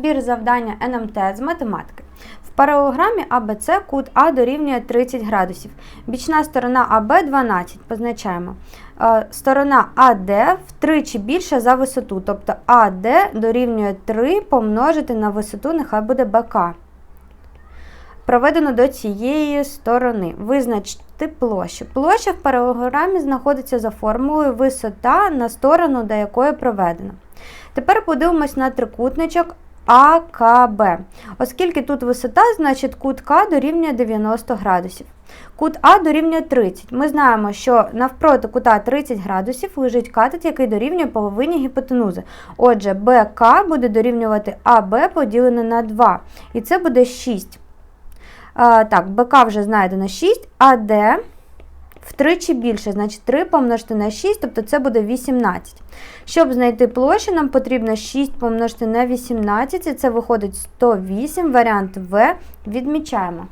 Збір завдання НМТ з математики. В паралограмі АБЦ кут А дорівнює 30 градусів. Бічна сторона АБ 12. Позначаємо. Е, Сторона АД втричі більша за висоту. Тобто АД дорівнює 3 помножити на висоту, нехай буде БК. Проведено до цієї сторони. Визначте площу. Площа в паралограмі знаходиться за формулою висота на сторону, до якої проведено. Тепер подивимось на трикутничок АКБ. Оскільки тут висота, значить кут К дорівнює 90 градусів. Кут А дорівнює 30. Ми знаємо, що навпроти кута 30 градусів лежить катет, який дорівнює половині гіпотенузи. Отже, БК буде дорівнювати АБ поділене на 2. І це буде 6. А, так, БК вже знайдено 6, а Д втричі більше, значить 3 помножити на 6, тобто це буде 18. Щоб знайти площу, нам потрібно 6 помножити на 18, і це виходить 108, варіант В відмічаємо.